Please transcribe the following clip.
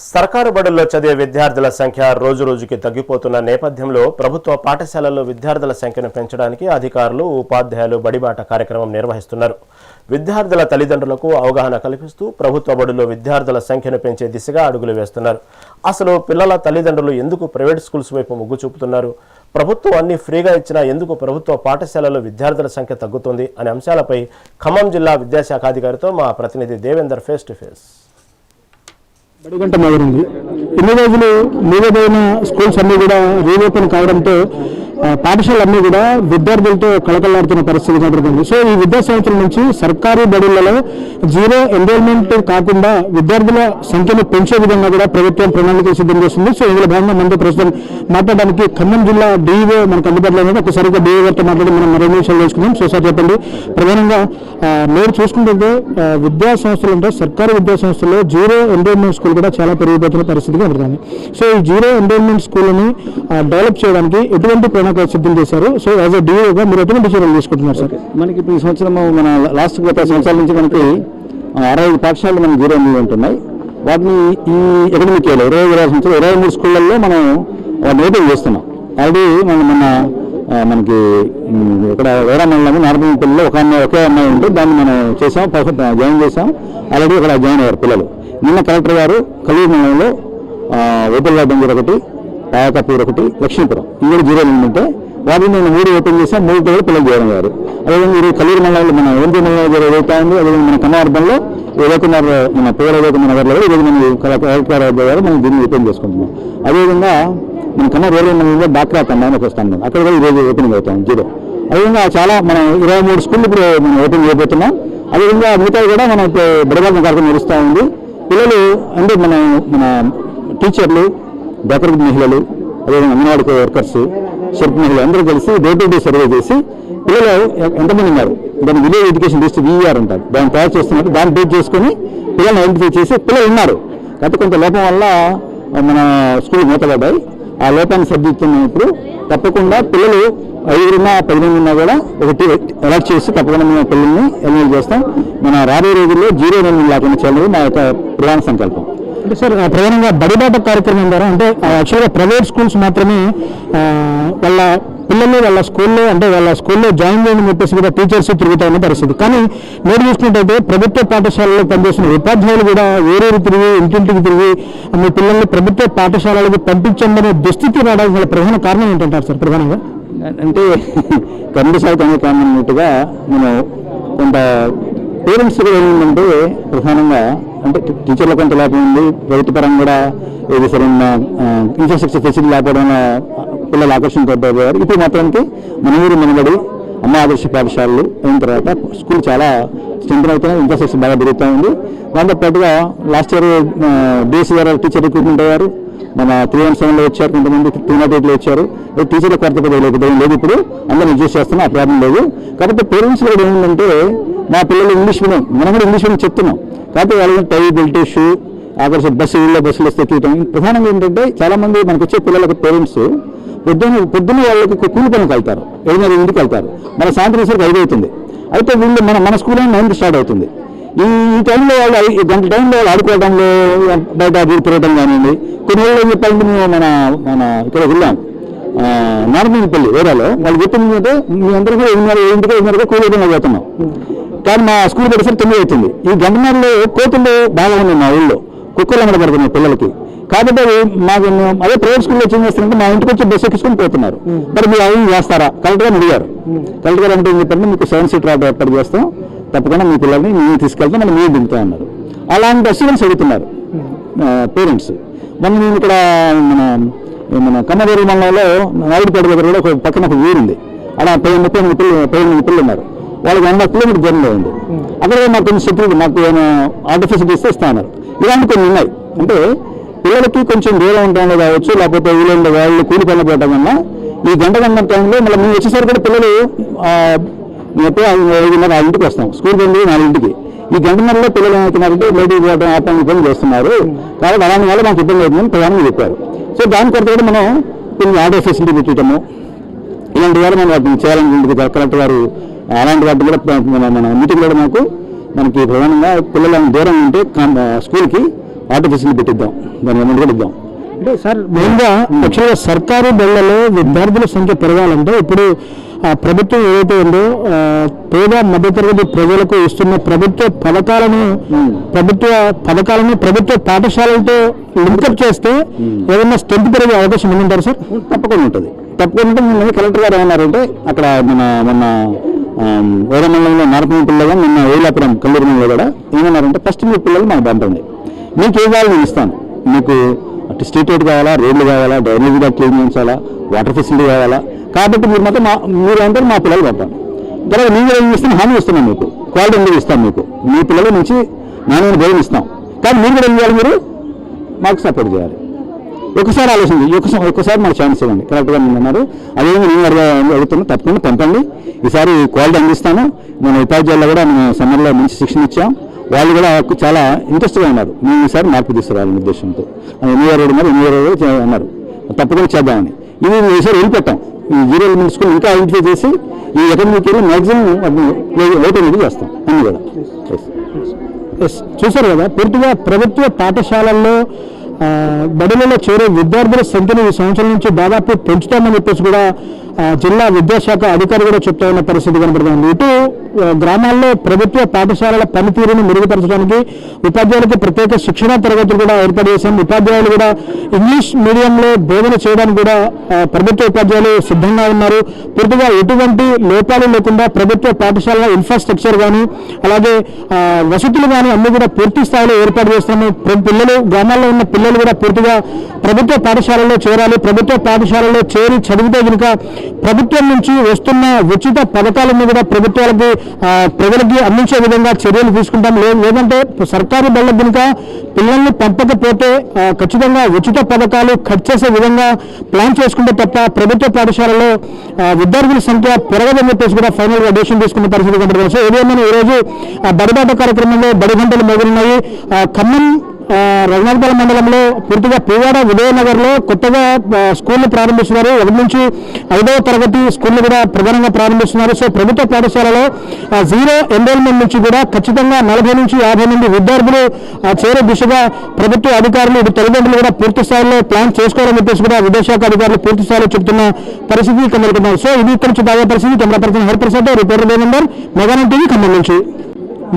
సర్కారు బడుల్లో చదివే విద్యార్థుల సంఖ్య రోజు రోజుకి తగ్గిపోతున్న నేపథ్యంలో ప్రభుత్వ పాఠశాలల్లో విద్యార్థుల సంఖ్యను పెంచడానికి అధికారులు ఉపాధ్యాయులు బడిబాట కార్యక్రమం నిర్వహిస్తున్నారు. విద్యార్థుల తల్లిదండ్రులకు అవగాహన కల్పిస్తూ ప్రభుత్వ బడుల్లో విద్యార్థుల సంఖ్యను పెంచే దిశగా అడుగులు వేస్తున్నారు. అసలు పిల్లల తల్లిదండ్రులు ఎందుకు ప్రైవేట్ స్కూల్స్ వైపు మొగ్గు చూపుతున్నారు? ప్రభుత్వం అన్ని ఫ్రీగా ఇచ్చినా ఎందుకు ప్రభుత్వ పాఠశాలల్లో విద్యార్థుల సంఖ్య తగ్గుతుంది? అనే అంశాలపై ఖమ్మం జిల్లా విద్యాశాఖాధికారితో మా ప్రతినిధి దేవేందర్ ఫేస్ టు ఫేస్ బడిగంట మొదలైంది ఇన్ని రోజులు మూడోదైన స్కూల్స్ అన్ని కూడా రీఓపెన్ కావడంతో పాఠశాలన్నీ కూడా విద్యార్థులతో కళకళలాడుతున్న పరిస్థితి నెలకొంది సో ఈ విద్యా సంవత్సరం నుంచి సర్కారీ బడులలో జీరో ఎన్రోల్మెంట్ కాకుండా విద్యార్థుల సంఖ్యను పెంచే విధంగా కూడా ప్రభుత్వం ప్రణాళిక సిద్ధం చేస్తుంది. సో ఇందులో భాగంగా మనతో ప్రస్తుతం మాట్లాడడానికి ఖమ్మం జిల్లా డిఈఓ మనకు అందుబాటులో ఉన్నది ఒకసారిగా డిఈఓ గారితో మాట్లాడి మనం మరో నిమిషాలు తెలుసుకుందాం. సో సార్ చెప్పండి ప్రధానంగా మీరు చూసుకుంటుంటే విద్యా సంస్థలు అంటే సర్కారు విద్యా సంస్థల్లో జీరో ఎన్రోల్మెంట్ స్కూల్ కూడా చాలా పెరిగిపోతున్న పరిస్థితిగా ఎదురుతుంది సో ఈ జీరో ఎన్రోల్మెంట్ స్కూల్ని డెవలప్ చేయడానికి ఎటువంటి ప్రణాళిక సిద్ధం చేశారు. సో యాజ్ అ డిఓగా మీరు ఎటువంటి చర్యలు తీసుకుంటున్నారు సార్ మనకి ఇప్పుడు ఈ సంవత్సరం మన లాస్ట్ గత సంవత్సరాల నుంచి మనకి అరవై ఐదు పాఠశాలలు మనకి జీరో ఉంటున్నాయి. వాటిని ఈ ఎకడమిక్ ఇయర్ ఇరవై ఇరవై సంవత్సరం ఇరవై మూడు స్కూళ్ళల్లో మనం వాటిని ఓపెన్ చేస్తున్నాం. ఆల్రెడీ మనం మన మనకి ఇక్కడ వేరే మండలం నార్మల్ పిల్లలు ఒక అమ్మాయి ఒకే అమ్మాయి ఉంటే దాన్ని మనం చేసాం జాయిన్ చేసాం ఆల్రెడీ ఇక్కడ జాయిన్ అయ్యారు పిల్లలు. నిన్న కలెక్టర్ గారు కలిగి మండలంలో ఓపెన్ బంజర్ ఒకటి పాయకపూర్ ఒకటి లక్ష్మీపురం. ఈ కూడా జీరో ఉంటే వాటిని నేను మూడు ఓపెన్ చేశాను మూడు కూడా పిల్లలు చేయడం గారు అదేవిధంగా ఈరోజు కల్లూరు మండలంలో మన ఎంపీ మండలం గారు ఏదైతే ఉంది అదేవిధంగా మన కన్నవార్బంలో ఉదయకుమార్ మన పేరు ఉదయకుమార్ నగర్లో కూడా ఈరోజు మనం కలెక్టర్ గారు మనం దీన్ని ఓపెన్ చేసుకుంటున్నాం. అదేవిధంగా మన కన్నూరు రైల్వే మండలంలో డాక్రా కన్నా ఒక వస్తాను అక్కడ కూడా ఈరోజు ఓపెనింగ్ అవుతాం జీరో. అదేవిధంగా చాలా మనం ఇరవై మూడు స్కూళ్ళు ఇప్పుడు మనం ఓపెన్ చేయబోతున్నాం. అదేవిధంగా మిగతా కూడా మన బుడబాల కార్యక్రమం నడుస్తూ ఉంది. పిల్లలు అంటే మన మన టీచర్లు బేకరీ మహిళలు అదేవిధంగా అంగన్వాడీ వర్కర్స్ షెడ్ మహిళలు అందరూ కలిసి డే టు డే సర్వే చేసి పిల్లలు ఎంతమంది ఉన్నారు? దాన్ని విలేజ్ ఎడ్యుకేషన్ డిస్ట్రిక్ట్ ఈఆర్ అంటారు. దాన్ని తయారు చేస్తున్నట్టు దాన్ని డేట్ చేసుకొని పిల్లల్ని ఐడెంటిఫై చేసి పిల్లలు ఉన్నారు. కాబట్టి కొంత లోపం వల్ల మన స్కూల్ మూతపడ్డాయి. ఆ లోపాన్ని సర్దిస్తున్నాం ఇప్పుడు తప్పకుండా పిల్లలు ఐదుగురున్నా పదిహేను ఉన్నా కూడా ఒకటి అలర్ట్ చేసి తప్పకుండా మేము పిల్లల్ని ఎన్రోల్ చేస్తాం. మన రాబోయే రోజుల్లో జీరో ఎనిమిది లేకుండా చేయాలని మా యొక్క ప్రధాన సంకల్పం. అంటే సార్ ఆ, ప్రధానంగా బడిబాట కార్యక్రమం ద్వారా అంటే యాక్చువల్గా ప్రైవేట్ స్కూల్స్ మాత్రమే వాళ్ళ పిల్లలు వాళ్ళ స్కూల్లో అంటే వాళ్ళ స్కూల్లో జాయిన్ చేయని చెప్పేసి కూడా టీచర్స్ తిరుగుతా ఉన్న పరిస్థితి. కానీ నేను చూసుకుంటే ప్రభుత్వ పాఠశాలలో పనిచేసిన ఉపాధ్యాయులు కూడా వేరేరు తిరిగి ఇంటింటికి తిరిగి మీ పిల్లల్ని ప్రభుత్వ పాఠశాలలకు పంపించమనే దుస్థితి రావడానికి గల ప్రధాన కారణం ఏంటంటారు సార్ ప్రధానంగా? అంటే కరెంటు శాఖ కారణం అన్నట్టుగా మనం కొంత పేరెంట్స్ కూడా ఏంటంటే ప్రధానంగా అంటే టీచర్ల కొంత లోపం ఉంది? ప్రభుత్వ పరంగా కూడా ఏది సరైన ఇన్ఫ్రాస్ట్రక్చర్ ఫెసిలిటీ లేకపోవడం వల్ల పిల్లలు ఆకర్షించబడ్డారు ఇప్పుడు మాత్రానికి మన ఊరు మనబడి అమ్మ ఆదర్శ పాఠశాలలు అయిన తర్వాత స్కూల్ చాలా స్ట్రెంగ్ అవుతున్నాయి ఇన్ఫ్రాస్ట్రక్చర్ బాగా పెరుగుతూ ఉంది. దాంతో పాటుగా లాస్ట్ ఇయర్ డిఎస్సీ గారు టీచర్ రిక్రూట్మెంట్ అయ్యారు. మన త్రీ వన్ సెవెన్లో వచ్చారు కొంతమంది త్రీ నాట్ ఎయిట్లో వచ్చారు టీచర్ల కొరత కూడా లేదు లేదు ఇప్పుడు అందరూ అడ్జస్ట్ చేస్తున్నాం ఆ ప్రాబ్లం లేదు. కాబట్టి పేరెంట్స్ కూడా ఏంటంటే మా పిల్లలు ఇంగ్లీష్ మీడియం. మనం కూడా ఇంగ్లీష్ మీడియం చెప్తున్నాం. కాబట్టి వాళ్ళకి టై బెల్ట్ షూ ఆఖరి బస్సు ఊళ్ళో బస్సులు వస్తే తీయటం ప్రధానంగా ఏంటంటే చాలామంది మనకు వచ్చే పిల్లలకు పేరెంట్స్ పొద్దున్న పొద్దున్న వాళ్ళకి కూలి పనికి వెళ్తారు ఏదైనా ఇంటికి వెళ్తారు మన సాయంత్రం సరికి ఐదు అవుతుంది. అయితే వీళ్ళు మన మన స్కూల్ నైన్కి స్టార్ట్ అవుతుంది. ఈ ఈ టైంలో వాళ్ళు ఈ గంట టైంలో వాళ్ళు ఆడుకోవడంలో బయట తిరగడం కానివ్వండి. కొన్ని రోజులు ఏం చెప్పాలంటే మేము మన మన ఇక్కడ వెళ్ళాం. నార్మల్పల్లి ఏరియాలో వాళ్ళు చెప్పింది ఏంటంటే మీ అందరూ కూడా ఎనిమిది ఇంటికి ఎనిమిది కూలి విధంగా పోతున్నాం కానీ మా స్కూల్ పెట్టేసరికి తొమ్మిది అవుతుంది. ఈ గంటన్నరలో కోతులు బాగా ఉన్నాయి మా ఊళ్ళో. కుక్కలు అమ్మడ పడుతున్నాయి పిల్లలకి. కాబట్టి మాకు అదే ప్రైవేట్ స్కూల్లో ఏం చేస్తారంటే మా ఇంటికి వచ్చి బస్సు ఎక్కించుకొని పోతున్నారు. మరి మీరు అవి చేస్తారా? కలెక్టర్ గారు అడిగారు. కలెక్టర్ గారు అంటే ఏం చెప్పారంటే మీకు సెవెన్ సీటర్ ఆటో ఏర్పాటు చేస్తాం. తప్పకుండా మీ పిల్లల్ని మేము తీసుకెళ్తాం మళ్ళీ మీరు దిగుతా అన్నారు. అలాంటి అస్యూరెన్స్ అడుగుతున్నారు. పేరెంట్స్ మొన్న నేను ఇక్కడ మన మన కమ్మదేవి మండలంలో నాయుడుపేట దగ్గర కూడా ఒక పక్కన ఒక ఊరుంది. అలా పది ముప్పై పది ఎనిమిది పిల్లలు ఉన్నారు వాళ్ళకి వంద కిలోమీటర్ జర్నీ ఉంది అక్కడ కూడా మాకు కొంచెం సెక్యూరిటీ మాకు నేను ఆర్డర్ ఫెసిలిటీ ఇస్తే ఇస్తా ఇలాంటి కొన్ని ఉన్నాయి. అంటే పిల్లలకి కొంచెం దూరం ఉండడంలో కావచ్చు లేకపోతే ఊళ్ళో వాళ్ళు కూలి పనులు పోవడం వల్ల ఈ గంట గంట టైంలో మళ్ళీ మేము వచ్చేసరికి కూడా పిల్లలు మొత్తం మేము ఎప్పుడో ఐదు- ఐదున్నర వస్తాం. స్కూల్ వెళ్ళి నాలుగింటికి ఈ గంటన్నరలో పిల్లలు ఏమవుతున్నారంటే బయటికి పోవడం ఆపడం పని చేస్తున్నారు. కాబట్టి అలాంటి వల్ల మాకు ఇబ్బంది అవుతుందని ప్రధానంగా చెప్పారు. సో దాని కొరత కూడా మనం కొన్ని ఆర్డర్ ఫెసిలిటీ పెట్టడము ఇలాంటి వారు మనం వాటిని చేయాలనుకుంటుంది కలెక్టర్ గారు. అలాంటి వాటిని కూడా మన మన మీటింగ్ కూడా మాకు మనకి ప్రధానంగా పిల్లలను దూరం ఉంటే కాం- స్కూల్కి ఆటో ఫెసిలిటీ పెట్టిద్దాం. దాని అమౌంట్ కూడా ఇద్దాం. అంటే సార్ మెయిన్గా యాక్చువల్గా సర్కారీ బళ్ళలో విద్యార్థుల సంఖ్య పెరగాలంటే ఇప్పుడు ఆ ప్రభుత్వం ఏదైతే ఉందో పేద మధ్యతరగతి ప్రజలకు ఇస్తున్న ప్రభుత్వ పథకాలను ప్రభుత్వ పథకాలను ప్రభుత్వ పాఠశాలలతో లింకప్ చేస్తే ఏదైనా స్ట్రెంత్ పెరిగే అవకాశం ఉందంటారు సార్? తప్పకుండా ఉంటుంది. తప్పకుండా ఉంటుంది కలెక్టర్ గారు ఏమన్నారంటే అక్కడ మన వేరే మండలంలో నారపల్లి పిల్లగా నిన్న వేలాపురం కల్లూరులో కూడా ఏమన్నారంటే ఫస్ట్ మీ పిల్లలు మాకు పంపండి. మీకు ఏ కావాలి నేను ఇస్తాను. మీకు అటు స్ట్రీట్ లైట్ కావాలా రోడ్లు కావాలా డ్రైనేజ్ కూడా క్లీన్ చేయించాలా వాటర్ ఫెసిలిటీ కావాలా? కాబట్టి మీరు మాత్రం మా మీరు అంటే మా పిల్లలు పంపండి. తర్వాత మీరు ఏం ఇస్తాను హామీ ఇస్తున్నాం మీకు. క్వాలిటీ ఉండేది ఇస్తాం మీకు. మీ పిల్లల నుంచి నాణ్యమైన భోజనం ఇస్తాం. కానీ మీరు కూడా ఏం చేయాలి మీరు? మాకు సపోర్ట్ చేయాలి. ఒకసారి ఆలోచించి ఒకసారి ఒక్కసారి మాకు ఛాన్స్ ఇవ్వండి. కరెక్ట్గా మీరు అన్నారు. అదేవిధంగా నేను అడుగుతున్నాను తప్పకుండా పంపండి. ఈసారి క్వాలిటీ అందిస్తాను మన ఉపాధ్యాయులు కూడా మనం సమ్మర్లో మంచి శిక్షణ ఇచ్చాం వాళ్ళు కూడా చాలా ఇంట్రెస్ట్గా ఉన్నారు మేము ఈసారి మార్పు తీసుకురావాలనే ఉద్దేశంతో ఎనిమిది ఇయర్ ఉన్నారు ఎనిమిది ఇయర్ అన్నారు తప్పకుండా చేద్దామని ఇది ఈసారి వెళ్ళిపోతాం ఈ జీరో ఎలిమెంట్ స్కూల్ ఇంకా ఐడెంటిఫై చేసి ఈ అకాడమిక్ ఇయర్ మ్యాక్సిమం ఓటు అనేది చేస్తాం అన్ని కూడా చూశారు కదా? పూర్తిగా ప్రభుత్వ పాఠశాలల్లో బడులలో చేరే విద్యార్థుల సంఖ్యను ఈ సంవత్సరం నుంచి దాదాపు పెంచుతామని చెప్పేసి కూడా జిల్లా విద్యాశాఖ అధికారి కూడా చెప్తా ఉన్న పరిస్థితి కనబడుతుంది. ఇటు గ్రామాల్లో ప్రభుత్వ పాఠశాలల పనితీరును మెరుగుపరచడానికి ఉపాధ్యాయులకు ప్రత్యేక శిక్షణ తరగతులు కూడా ఏర్పాటు చేశాం. ఉపాధ్యాయులు కూడా ఇంగ్లీష్ మీడియంలో బోధన చేయడానికి కూడా ప్రభుత్వ ఉపాధ్యాయులు సిద్ధంగా ఉన్నారు. పూర్తిగా ఎటువంటి లోపాలు లేకుండా ప్రభుత్వ పాఠశాలల ఇన్ఫ్రాస్ట్రక్చర్ కానీ అలాగే వసతులు కానీ అన్ని కూడా పూర్తి స్థాయిలో ఏర్పాటు చేస్తున్నాము. పిల్లలు గ్రామాల్లో ఉన్న పిల్లలు కూడా పూర్తిగా ప్రభుత్వ పాఠశాలలో చేరాలి. ప్రభుత్వ పాఠశాలలో చేరి చదివితే కనుక ప్రభుత్వం నుంచి వస్తున్న ఉచిత పథకాలను కూడా ప్రభుత్వాలకి ప్రజలకి అందించే విధంగా చర్యలు తీసుకుంటాం. లేదు లేదంటే సర్కారు బళ్ళ కనుక పిల్లల్ని పంపకపోతే ఖచ్చితంగా ఉచిత పథకాలు కట్ చేసే విధంగా ప్లాన్ చేసుకుంటే తప్ప ప్రభుత్వ పాఠశాలలో విద్యార్థుల సంఖ్య పెరగదని చెప్పేసి కూడా ఫైనల్గా డెసిషన్ తీసుకున్న పరిస్థితి కనబడుతుంది. సో ఏదేమైనా ఈ రోజు బడిబాట కార్యక్రమంలో బడి గంటలు మొదలున్నాయి. ఖమ్మం ఆ, రఘునాథపాలెం మండలంలో పూర్తిగా పువ్వాడ ఉదయనగర్లో కొత్తగా ఆ, స్కూళ్ళు ప్రారంభిస్తున్నారు. ఒకటి నుంచి ఐదవ తరగతి స్కూళ్ళు కూడా ప్రధానంగా ప్రారంభిస్తున్నారు. సో ప్రభుత్వ పాఠశాలలో జీరో ఎన్రోల్మెంట్ నుంచి కూడా ఖచ్చితంగా నలభై నుంచి యాభై మంది విద్యార్థులు చేరే దిశగా ప్రభుత్వ అధికారులు ఇటు తల్లిదండ్రులు కూడా పూర్తి స్థాయిలో ప్లాన్ చేసుకోవాలని చెప్పేసి కూడా విదేశాఖ అధికారులు పూర్తి స్థాయిలో చెప్తున్న పరిస్థితి కనబడుతున్నారు సో ఇది ఇక్కడ నుంచి తాగే పరిస్థితి. Camera person Hariprasad reporter number మెగానం TV Khammam నుంచి.